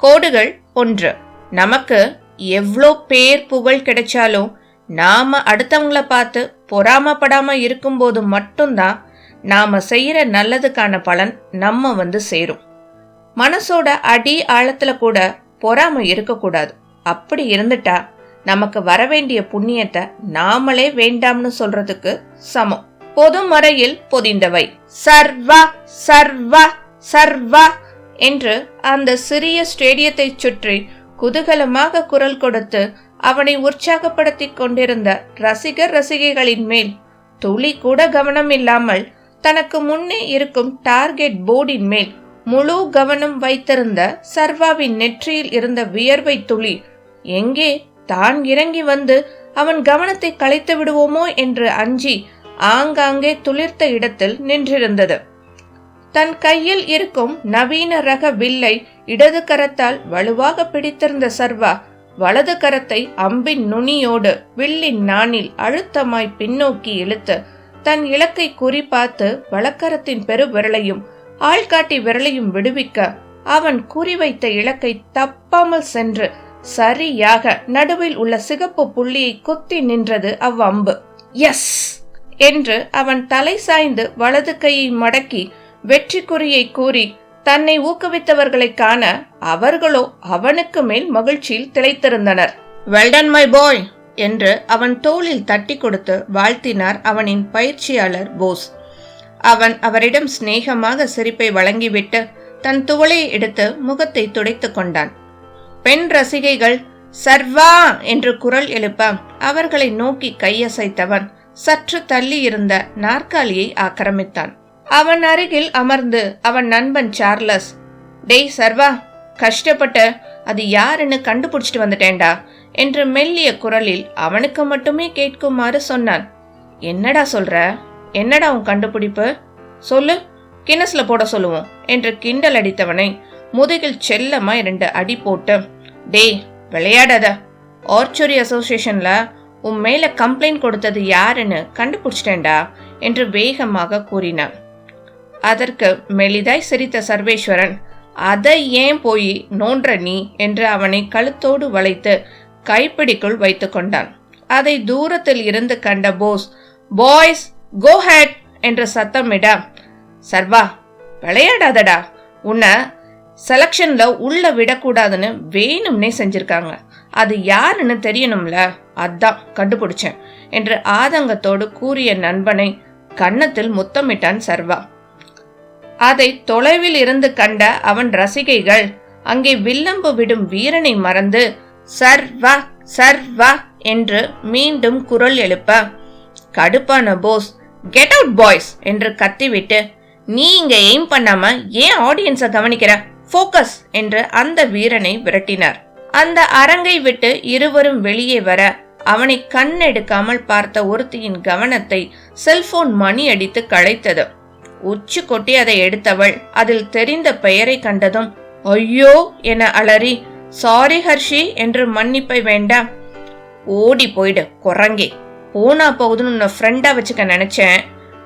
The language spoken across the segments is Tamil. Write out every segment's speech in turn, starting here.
கோடுகள் ஒன்று. நமக்கு எவ்வளோ பேர் புகழ் கிடைச்சாலும் நாம அடுத்தவங்கள பார்த்து பொறாமப்படாம இருக்கும்போது மட்டும்தான் நாம செய்யற நல்லதுக்கான பலன் நம்ம வந்து சேரும். மனசோட அடி ஆழத்துல கூட பொறாம இருக்கக்கூடாது. அப்படி இருந்துட்டா நமக்கு வரவேண்டிய புண்ணியத்தை நாமளே வேண்டாம்னு சொல்றதுக்கு சமம். பொது முறையில் பொதிந்தவை. சர்வா சர்வா சர்வா என்று அந்த சிறிய ஸ்டேடியத்தைச் சுற்றி குதூகலமாக குரல் கொடுத்து அவனை உற்சாகப்படுத்திக் கொண்டிருந்த ரசிகர் ரசிகைகளின் மேல் துளி கூட கவனம் இல்லாமல் தனக்கு முன்னே இருக்கும் டார்கெட் போர்டின் மேல் முழு கவனம் வைத்திருந்த சர்வாவின் நெற்றியில் இருந்த வியர்வை துளி எங்கே? தான் இறங்கி வந்து அவன் கவனத்தை கலைத்து விடுவோமோ? என்று அஞ்சி ஆங்காங்கே துளிர்த்த இடத்தில் நின்றிருந்தது. தன் கையில் இருக்கும் நவீன ரக வில்லை இடது கரத்தால் வலுவாக பிடித்திருந்த சர்வா வலது கரத்தை அம்பின் நுனியோடு வில்லின் நாணில் அழுத்தமாய் பின்னோக்கி இழுத்து தன் இலக்கை குறிப்பார்த்து வலக்கரத்தின் பெரு விரலையும் ஆள்காட்டி விரலையும் விடுவிக்க அவன் குறிவைத்த இலக்கை தப்பாமல் சென்று சரியாக நடுவில் உள்ள சிகப்பு புள்ளியை குத்தி நின்றது அவ்வம்பு எஸ் என்று அவன் தலை சாய்ந்து வலது கையை மடக்கி வெற்றி குறியை கூறி தன்னை ஊக்குவித்தவர்களை காண அவர்களோ அவனுக்கு மேல் மகிழ்ச்சியில் திளைத்திருந்தனர். வெல்டன் மை பாய் என்று அவன் தோளில் தட்டி கொடுத்து வாழ்த்தினார் அவனின் பயிற்சியாளர் போஸ். அவன் அவரிடம் சிநேகமாக சிரிப்பை வழங்கிவிட்டு தன் துவளை எடுத்து முகத்தை துடைத்து கொண்டான். பெண் ரசிகைகள் சர்வா! என்று குரல் எழுப்ப அவர்களை நோக்கி கையசைத்தவன் சற்று தள்ளி இருந்த நாற்காலியை ஆக்கிரமித்தான். அவன் அருகில் அமர்ந்து அவன் நண்பன் சார்லஸ். டேய் சர்வா கஷ்டப்பட்டு அது யாருன்னு கண்டுபிடிச்சிட்டு வந்துட்டேன்டா என்று மெல்லிய குரலில் அவனுக்கு மட்டுமே கேட்குமாறு சொன்னான். என்னடா சொல்ற? என்னடா உன் கண்டுபிடிப்பு? சொல்லு கிணஸ்ல போட சொல்லுவோம் என்று கிண்டல் அடித்தவனை முதுகில் செல்லமா இரண்டு அடி போட்டு டேய் விளையாடாத. ஆர்ச்சுரி அசோசியேஷன்ல உன் மேல கம்ப்ளைண்ட் கொடுத்தது யாருன்னு கண்டுபிடிச்சிட்டேன்டா என்று வேகமாக கூறினான். அதற்கு மெலிதாய் சிரித்த சர்வேஸ்வரன் அதை ஏன் போய் நோன்ற நீ? என்று அவனை கழுத்தோடு வளைத்து கைப்பிடிக்குள் வைத்து கொண்டான். அதை தூரத்தில் இருந்து கண்ட போஸ் பாய்ஸ் கோ ஹேட் என்று சத்தமிட சர்வா விளையாடாதடா. உன்னை செலக்ஷன்ல உள்ள விடக்கூடாதுன்னு வேணும்னே செஞ்சிருக்காங்க. அது யாருன்னு தெரியணும்ல? அதான் கண்டுபிடிச்சேன் என்று ஆதங்கத்தோடு கூறிய நண்பனை கன்னத்தில் முத்தமிட்டான் சர்வா. அதை தொலைவில் இருந்து கண்ட அவன் ரசிகைகள் அங்கே வில்லம்பு விடும் வீரனை மறந்து சர்வா சர்வா என்று மீண்டும் குரல் எழுப்ப கடுப்பான போஸ் கெட் அவுட் பாய்ஸ் என்று கத்திவிட்டு நீ இங்க எய்ம் பண்ணாம ஏன் ஆடியன்ஸை கவனிக்கிற? ஃபோக்கஸ் என்று அந்த வீரனை விரட்டினார். அந்த அரங்கை விட்டு இருவரும் வெளியே வர அவனை கண்ணெடுக்காமல் பார்த்த ஒருத்தியின் கவனத்தை செல்போன் மணி அடித்து களைத்தது. உச்சி கொட்டி அதை எடுத்தவள். அதில் தெரிந்த பெயரை கண்டதும் ஐயோ என அலறி சாரி ஹர்ஷி என்று மன்னிப்பை வேண்டாம். ஓடி போயிடு குரங்கே. போனா போகுதுன்னு உன்னை ஃப்ரெண்டா வச்சுக்க நினைச்சேன்.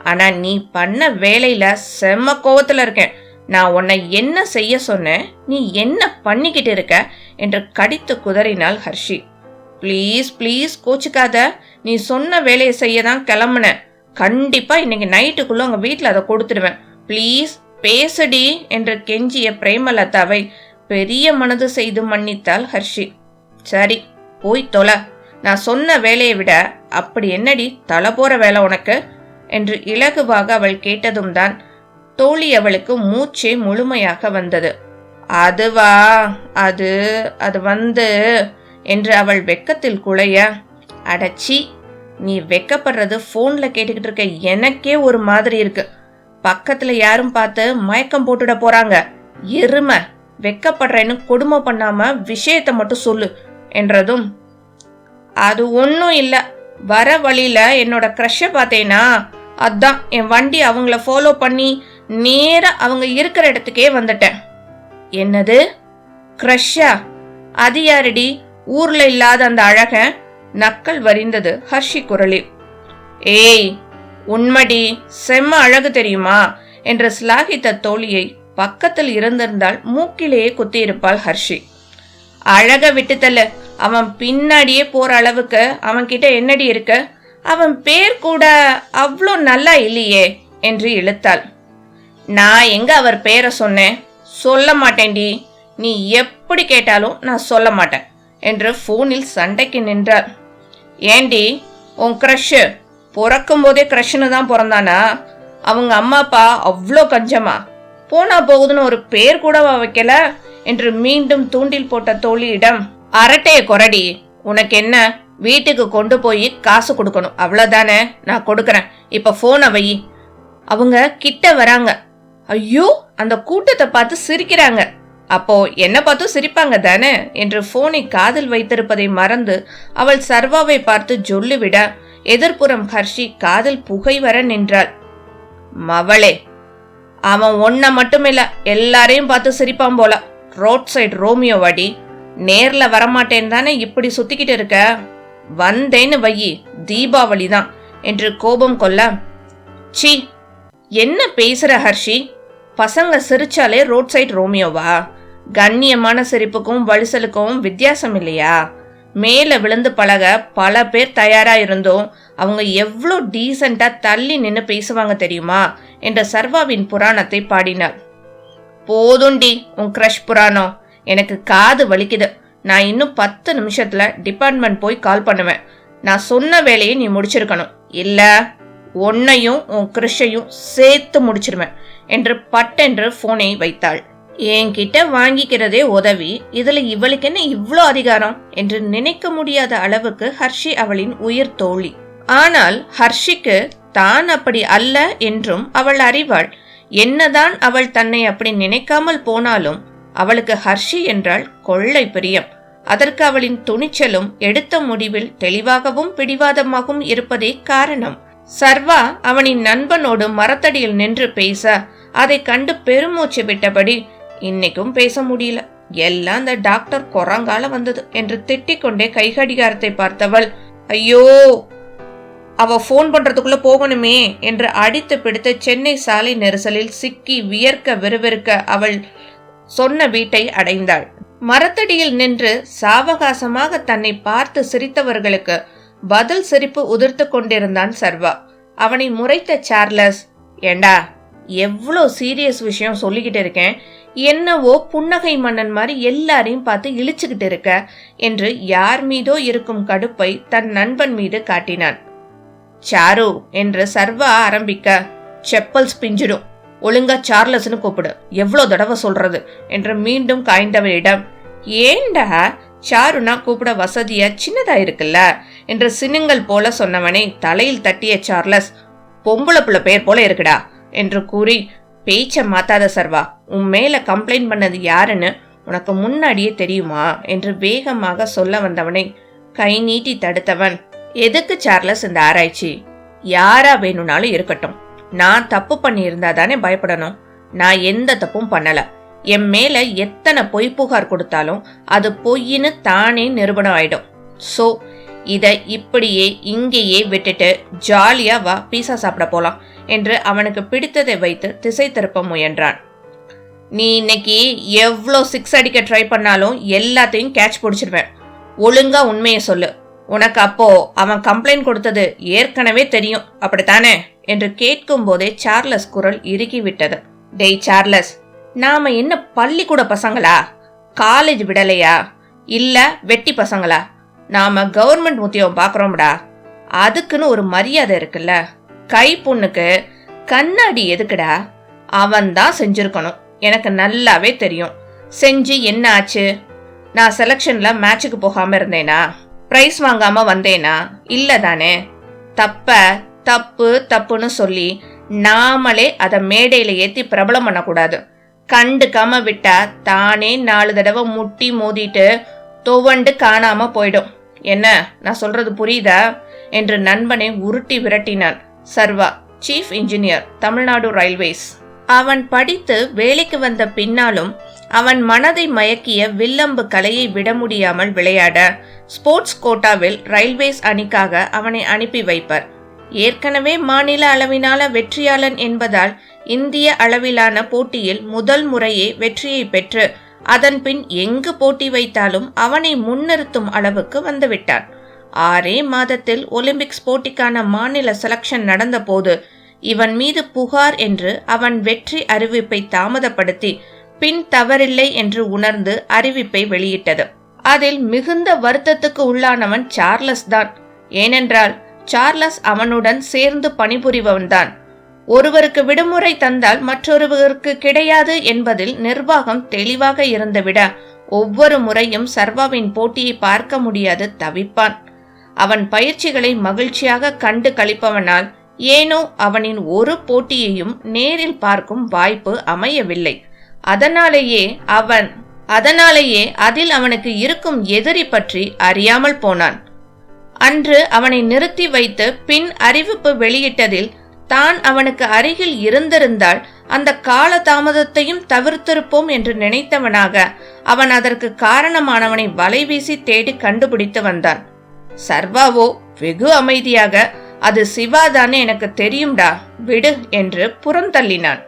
ஆனா நீ பண்ண வேலையில செம்ம கோவத்துல இருக்கேன். நான் உன்னை என்ன செய்ய சொன்னேன்? நீ என்ன பண்ணிக்கிட்டு இருக்க? என்று கடித்து குதறினாள் ஹர்ஷி. Please please கோச்சுக்காத. நீ சொன்ன வேலையை செய்ய தான் கிளம்புனேன் கண்டிப்பா இன்னைக்கு நைட்டுக்குள்ள உங்க வீட்டில் அதை கொடுத்துடுவேன். ப்ளீஸ் பேசடி என்று கெஞ்சிய பிரேமலதாவை பெரிய மனது செய்து மன்னித்தாள் ஹர்ஷி. சரி போய் தொலை. நான் சொன்ன வேலையை விட அப்படி என்னடி தலை போற வேலை உனக்கு? என்று இலகுவாக அவள் கேட்டதும் தான் தோழி அவளுக்கு மூச்சே முழுமையாக வந்தது. அதுவா? அது அது வந்து என்று அவள் வெக்கத்தில் குழைய அடச்சி நீ வெக்கப்படுறது ஃபோனில் கேட்டுக்கிட்டு இருக்க. எனக்கே ஒரு மாதிரி இருக்கு. பக்கத்தில் யாரும் பார்த்து மயக்கம் போட்டுட போறாங்க. எருமை வெக்கப்படுறேன்னு கொடுமை பண்ணாம விஷயத்தை மட்டும் சொல்லு என்றதும் அது ஒன்றும் இல்லை. வர வழியில் என்னோட க்ரஷ்ஷை பார்த்தேன்னா அதான் என் வண்டி அவங்கள ஃபாலோ பண்ணி நேராக அவங்க இருக்கிற இடத்துக்கே வந்துட்டேன். என்னது? க்ரஷ்ஷா அது யாரடி? ஊரில் இல்லாத அந்த அழகன்? நக்கல் வரிந்தது ஹர்ஷி குரலில். ஏய் உண்மடி செம்ம அழகு தெரியுமா? என்று சிலாகித்த தோழியை பக்கத்தில் இருந்திருந்தால் மூக்கிலேயே குத்தியிருப்பாள் ஹர்ஷி. அழக விட்டுத்தல்ல அவன் பின்னாடியே போற அளவுக்கு அவன்கிட்ட என்னடி இருக்க? அவன் பேர் கூட அவ்வளோ நல்லா இல்லையே என்று இழுத்தாள். நான் எங்க அவர் பேரை சொன்னேன்? சொல்ல மாட்டேன்டி. நீ எப்படி கேட்டாலும் நான் சொல்ல மாட்டேன் என்று ஃபோனில் சண்டைக்கு நின்றாள். ஏண்டி உன் க்ரஷ்ஷு பிறக்கும் போதே க்ரஷ்னு தான் பிறந்தானா? அவங்க அம்மா அப்பா அவ்வளோ கஞ்சமா? போனா போகுதுன்னு ஒரு பேர் கூடவா வைக்கல? என்று மீண்டும் தூண்டில் போட்ட தோழியிடம் அரட்டைய கொரடி உனக்கு என்ன? வீட்டுக்கு கொண்டு போய் காசு கொடுக்கணும். அவ்வளோதானே நான் கொடுக்குறேன். இப்போ ஃபோனை வை. அவங்க கிட்ட வராங்க. ஐயோ அந்த கூட்டத்தை பார்த்து சிரிக்கிறாங்க. அப்போ என்ன பார்த்தும் சிரிப்பாங்க தானே? என்று போனை காதில் வைத்திருப்பதை மறந்து அவள் சர்வாவை பார்த்து சொல்லிவிட எதிர்ப்புறம் ஹர்ஷி காதில் புகை வர நின்றாள். மவளே அவன் ஒன்ன மட்டுமில்ல எல்லாரையும் பார்த்து சிரிப்பான் போல. ரோட் சைடு ரோமியோ வாடி நேர்ல வரமாட்டேன் தானே இப்படி சுத்திக்கிட்டு இருக்க? வந்தேன்னு வையி தீபாவளி தான் என்று கோபம் கொள்ள. சி என்ன பேசுற ஹர்ஷி? பசங்க சிரிச்சாலே ரோட் சைடு ரோமியோவா? கண்ணியமான சிரிப்புக்கும் வலிசலுக்கும் வித்தியாசம் இல்லையா மேல விழுந்து பழக பல பேர் தயாரா இருந்தும் அவங்க எவ்வளோ டீசெண்டா தள்ளி நின்று பேசுவாங்க தெரியுமா? என்ற சர்வாவின் புராணத்தை பாடினார். போதுண்டி உன் க்ரஷ் புராணம். எனக்கு காது வலிக்குது. நான் இன்னும் பத்து நிமிஷத்துல டிபார்ட்மெண்ட் போய் கால் பண்ணுவேன். நான் சொன்ன வேலையை நீ முடிச்சிருக்கணும். இல்ல உன்னையும் உன் கிருஷையும் சேர்த்து முடிச்சிருவேன். என்று பட்டென்று போனை வைத்தாள். என்கிட்ட வாங்கிக்கிறதே உதவி. இதுல இவளுக்கு என்ன இவ்வளோ அதிகாரம்? என்று நினைக்க முடியாத அளவுக்கு ஹர்ஷி அவளின் உயிர் தோழி. ஆனால் ஹர்ஷிக்கு தான் அப்படி அல்ல என்றும் அவள் அறிவாள். என்னதான் அவள் தன்னை அப்படி நினைக்காமல் போனாலும் அவளுக்கு ஹர்ஷி என்றால் கொள்ளை பிரியம். அதற்கு அவளின் துணிச்சலும் எடுத்த முடிவில் தெளிவாகவும் பிடிவாதமாகவும் இருப்பதே காரணம். சர்வா அவனின் நண்பனோடு மரத்தடியில் நின்று பேச அதை கண்டு பெருமூச்சு விட்டபடி இன்னைக்கும் பேச முடியல. எல்லாம் அந்த டாக்டர் குரங்கால வந்தது என்று திட்டிக்கொண்டே கைகடிகாரத்தை பார்த்தவள் ஐயோ அவ ஃபோன் பண்றதுக்குள்ள போகணுமே என்று அடித்து பிடித்து சென்னை சாலை நெரிசலில் சிக்கி வியர்க்க விறுவிறுக்க அவள் சொன்ன வீட்டை அடைந்தாள். மரத்தடியில் நின்று சாவகாசமாக தன்னை பார்த்து சிரித்தவர்களுக்கு பதில் சிரிப்பு உதிர்த்து கொண்டிருந்தான் சர்வா. அவனை முறைத்த சார்லஸ் ஏண்டா எவ்வளோ சீரியஸ் விஷயம் சொல்லிக்கிட்டு இருக்கேன்? என்னவோ புன்னகை மன்னன் மாதிரி எல்லாரையும் பார்த்து இழிச்சுக்கிட்டு இருக்க என்று யார் மீதோ இருக்கும் கடுப்பை தன் நண்பன் மீது காட்டினான். சாரு என்று சர்வா ஆரம்பிக்க செப்பல்ஸ் பிஞ்சிடும். ஒழுங்கா சார்லஸ்னு கூப்பிடு. எவ்வளோ தடவை சொல்றது என்று மீண்டும் காய்ந்தவரிடம் ஏண்டா சாருனா கூப்பிட வசதியா? சின்னதா இருக்குல்ல? என்று சினுங்கள் போல சொன்னவனை தலையில் தட்டிய சார்லஸ் பொம்பளை புள்ள பேர் போல இருக்குடா என்று கூறி பேச்ச மாத்தாத சர்வா உன் மேல கம்ப்ளைண்ட் பண்ணது யாருன்னு உனக்கு முன்னாடியே தெரியுமா? என்று வேகமாக சொல்ல வந்தவனை கை நீட்டி தடுத்தவன். எதுக்கு சார்லஸ் இந்த ஆராய்ச்சி? யாரா வேணும்னாலும் இருக்கட்டும். நான் தப்பு பண்ணியிருந்தா தானே பயப்படணும். நான் எந்த தப்பும் பண்ணல. என் மேல எத்தனை பொய் புகார் கொடுத்தாலும் அது பொய்ன்னு தானே நிரூபணம் ஆயிடும். சோ இத இப்படியே இங்கேயே விட்டுட்டு ஜாலியா வா பீஸா சாப்பிட போலாம். என்று அவனுக்கு பிடித்ததை வைத்து திசை திருப்ப முயன்றான். நீ இன்னைக்கு எவ்வளோ சிக்ஸ் அடிக்க ட்ரை பண்ணாலும் எல்லாத்தையும் கேட்ச் பிடிச்சிருவேன். ஒழுங்கா உண்மையை சொல்லு. உனக்கு அப்போ அவன் கம்ப்ளைண்ட் கொடுத்தது ஏற்கனவே தெரியும். அப்படித்தானே? என்று கேட்கும் போதே சார்லஸ் குரல் இறுக்கி விட்டது. டேய் சார்லஸ் நாம என்ன பள்ளிக்கூட பசங்களா? காலேஜ் விடலையா? இல்ல வெட்டி பசங்களா? நாம கவர்மெண்ட் உத்தியோகம் பாக்குறோம்டா அதுக்குன்னு ஒரு மரியாதை இருக்குல்ல? கை பொண்ணுக்கு கண்ணாடி எதுக்குடா? அவன் தான் செஞ்சிருக்கணும். எனக்கு நல்லாவே தெரியும். செஞ்சு என்ன ஆச்சு? நான் செலெக்ஷன்ல மேட்சுக்கு போகாம இருந்தேனா? பிரைஸ் வாங்காம வந்தேனா? இல்ல தானே. தப்ப தப்பு தப்புன்னு சொல்லி நாமளே அதை மேடையில ஏத்தி பிரபலம் பண்ணக்கூடாது. கண்டுக்காம விட்டா தானே நாலு தடவை முட்டி மோதிட்டு துவண்டு காணாம போயிடும். என்ன? நான் சொல்றது புரியுதா? என்று நண்பனை உருட்டி விரட்டினான். Sarva chief engineer Tamil Nadu railways அவன் படித்து வேலைக்கு வந்த பின்னாலும் அவன் மனதை மயக்கிய வில்லம்பு கலையை விட முடியாமல் விளையாட ஸ்போர்ட்ஸ் கோட்டாவில் ரயில்வேஸ் அணிக்காக அவனை அனுப்பி வைப்பர். ஏற்கனவே மாநில அளவிலான வெற்றியாளன் என்பதால் இந்திய அளவிலான போட்டியில் முதல் முறையே வெற்றியை பெற்று அதன்பின் எங்கு போட்டி வைத்தாலும் அவனை முன்னிறுத்தும் அளவுக்கு வந்துவிட்டான். ஆறே மாதத்தில் ஒலிம்பிக்ஸ் போட்டிக்கான மாநில செலக்ஷன் நடந்தபோது இவன் மீது புகார் என்று அவன் வெற்றி அறிவிப்பை தாமதப்படுத்தி பின் தவறில்லை என்று உணர்ந்து அறிவிப்பை வெளியிட்டது. அதில் மிகுந்த வருத்தத்துக்கு உள்ளானவன் சார்லஸ் தான். ஏனென்றால் சார்லஸ் அவனுடன் சேர்ந்து பணிபுரிபவன்தான் ஒருவருக்கு விடுமுறை தந்தால் மற்றொருவருக்கு கிடையாது என்பதில் நிர்வாகம் தெளிவாக இருந்துவிட ஒவ்வொரு முறையும் சர்வாவின் போட்டியை பார்க்க முடியாது தவிப்பான். அவன் பயிற்சிகளை மகிழ்ச்சியாக கண்டு கழிப்பவனால் ஏனோ அவனின் ஒரு போட்டியையும் நேரில் பார்க்கும் வாய்ப்பு அமையவில்லை. அதனாலேயே அவன் அதனாலேயே அதில் அவனுக்கு இருக்கும் எதிரி பற்றி அறியாமல் போனான். அன்று அவனை நிறுத்தி வைத்து பின் அறிவிப்பு வெளியிட்டதில் தான் அவனுக்கு அருகில் இருந்திருந்தால் அந்த கால தாமதத்தையும் தவிர்த்திருப்போம் என்று நினைத்தவனாக அவன் அதற்கு காரணமானவனை வலைவீசி தேடி கண்டுபிடித்து வந்தான். சர்வாவோ வெகு அமைதியாக அது சிவாதான்னு எனக்கு தெரியும்டா விடு என்று புறந்தள்ளினான்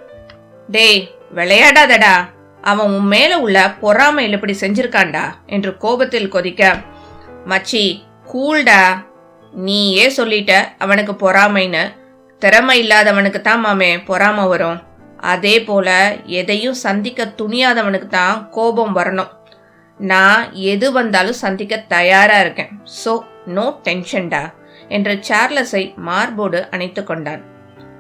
டேய் விளையாடாதடா. அவன் உன் மேல உள்ள பொறாமையில் இப்படி செஞ்சிருக்கான்டா என்று கோபத்தில் கொதிக்க. மச்சி கூல்டா. நீயே சொல்லிட்ட அவனுக்கு பொறாமைன்னு. திறமை இல்லாதவனுக்கு தான் மாமே பொறாமை வரும். அதே போல எதையும் சந்திக்க துணியாதவனுக்கு தான் கோபம் வரணும். நான் எது வந்தாலும் சந்திக்க தயாரா இருக்கேன். ஸோ நோ டென்ஷன்டா என்று சார்லஸை மார்போடு அணைத்து கொண்டான்.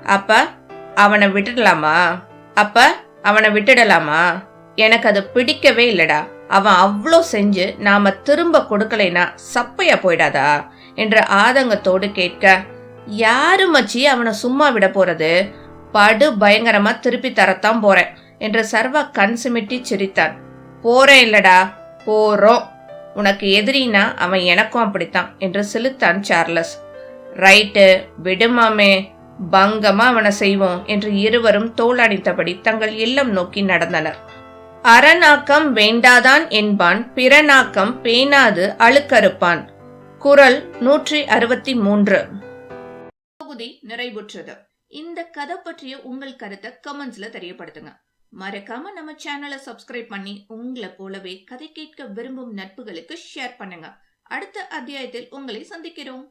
அப்ப அவனை விட்டுடலாமா? அப்ப அவனை விட்டுடலாமா? எனக்கு அது பிடிக்கவே இல்லடா. அவன் அவ்வளோ செஞ்சு நாம திரும்ப கொடுக்கலைனா சப்பையா போயிடாதா? என்ற ஆதங்கத்தோடு கேட்க யாரு மச்சி அவனை சும்மா விட போறது? படு பயங்கரமா திருப்பி தரத்தான் போறேன் என்று சர்வா கண் சிமிட்டி சிரித்தான். போறேன் இல்லடா. போறோம். உனக்கு எதிரினா அவன் எனக்கும் அப்படித்தான் என்று சிலுத்தான் சார்லஸ். ரைட்டு விடுமாமே பங்கமா அவனை செய்வோம் என்று இருவரும் தோளடித்தபடி தங்கள் இல்லம் நோக்கி நடந்தனர். அறநாக்கம் வேண்டாதான் என்பான் பிறநாக்கம் பேணாது அழுக்கறுப்பான் குரல் நூற்றி அறுபத்தி மூன்று. தொகுதி நிறைவுற்றது. இந்த கதை பற்றிய உங்கள் கருத்தை கமெண்ட்ஸ்ல தெரியப்படுத்துங்க. மறக்காம நம்ம சேனலை சப்ஸ்கிரைப் பண்ணி உங்களை போலவே கதை கேட்க விரும்பும் நட்புகளுக்கு ஷேர் பண்ணுங்க. அடுத்த அத்தியாயத்தில் உங்களை சந்திக்கிறோம்.